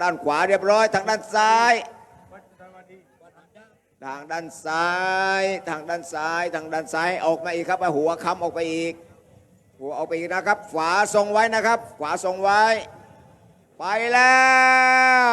ด้านขวาเรียบร้อย ทางด้านซ้ายทางด้านซ้าย ทางด้านซ้าย ทางด้านซ้ายออกมาอีกครับหัวค้ำออกไปอีก หัวออกไปอีกนะครับ ขวาทรงไว้นะครับ ขวาทรงไว้ ไปแล้ว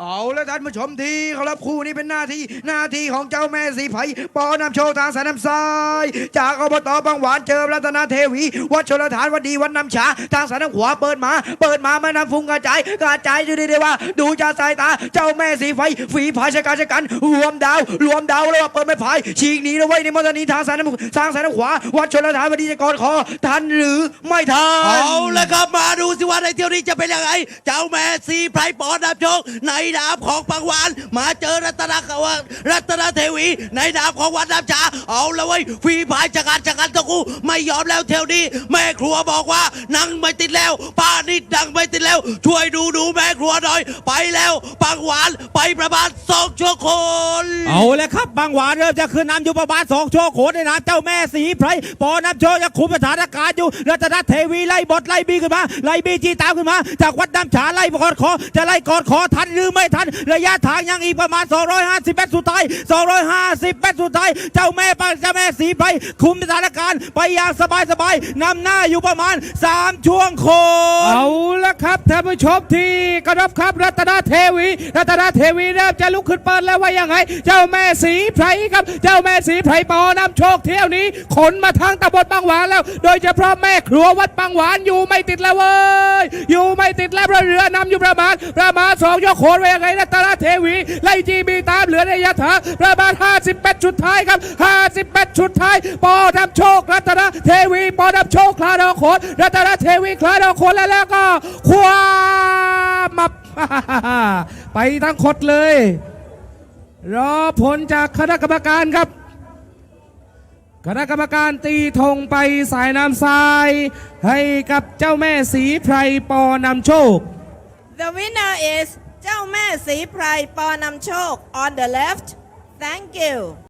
เอาแล้วท่านผู้ชมที่เขารับคู่นี้เป็นหน้าที่หน้าที่ของเจ้าแม่สีไผ่ปอนำโชว์ทางสายน้ำทราย จากอบตบางหวานเจอรัตนาเทวี วัดชลฐานวัดดีวัดน้ำฉาทางสายน้ำขวาเปิดมา เปิดมาแม่น้ำฟุ้งกระจายกระจายดูดีได้ว่า ดูจากสายตาเจ้าแม่สีไฟฝีพายชะกันชะกัน รวมดาว รวมดาวแล้วว่าเปิดไม่พายฉีกหนีนะไว้ยในมอเตอร์นี้ทางสายน้ำทางสายน้ำขวา วัดชลฐานวัดดีจะกอดคอทันหรือไม่ทันเอาละครับมาดูสิว่าในเที่ยวนี้จะเป็นยังไงเจ้าแม่ซีไพรปอนดับโชคในดาบของปังหวาน มาเจอรัตนกวารัตนเทวี ในดาบของวัดน้ำชา เอาละเว้ยฟีพายจักรจักรตะกูไม่ยอมแล้วเทวนี้แม่ครัวบอกว่านังไม่ติดแล้ว ป้านิดนังไม่ติดแล้ว ช่วยดูดูแม่ครัวหน่อย ไปแล้วปังหวานไปประมาณสองชั่วคน เอาเลยครับบางหวานเริ่มจะขึ้นนำอยู่ประมาณสองชั่วโขนในน้ำเจ้าแม่สีไพรปอนำโชคยังคุมสถานการณ์อยู่รัตนเทวีไล่บทไล่บีขึ้นมาไล่บีจีตามขึ้นมา จากวัดน้ำฉาไล่กอดคอจะไล่กอดคอทันหรือไม่ทัน ระยะทางยังอีกประมาณ 250เมตรสุดท้าย 250เมตรสุดท้าย เจ้าแม่ปังเจ้าแม่สีไพรคุมสถานการณ์ไปอย่างสบายสบายๆนำหน้าอยู่ประมาณ 3 ช่วงโคนเอาละครับท่านผู้ชมที่กระรบครับรัตนเทวี รัตนเทวีเริ่มจะลุกขึ้นเปิดแล้วว่ายังไง เจ้าแม่สีไพรครับ เจ้าแม่สีไพรปอนำโชคเที่ยวนี้ ขนมาทางตำบลบางหวานแล้ว โดยเฉพาะแม่ครัววัดบางหวานอยู่ไม่ติดแล้วเว้ย อยู่ไม่ติดแล้วเพระเรือนำอยู่ประมาณประมาณสองยกโขนว่ายังไงรัตนเทวีไล่จีบีตามเหลือระยะทางประมาณ58ชุดท้ายครับ58ชุดท้ายปอนำโชครัตนเทวีปอนำโชคคลาดอโขนรัตนเทวีคลาดอโขนแล้วแล้วก็ความับไปทั้งขดเลย รอผลจากคณะกรรมการครับ คณะกรรมการตีธงไปสายน้ำทราย ให้กับเจ้าแม่สีไพรปอนำโชค The winner is เจ้าแม่สีไพรปอนำโชค on the left thank you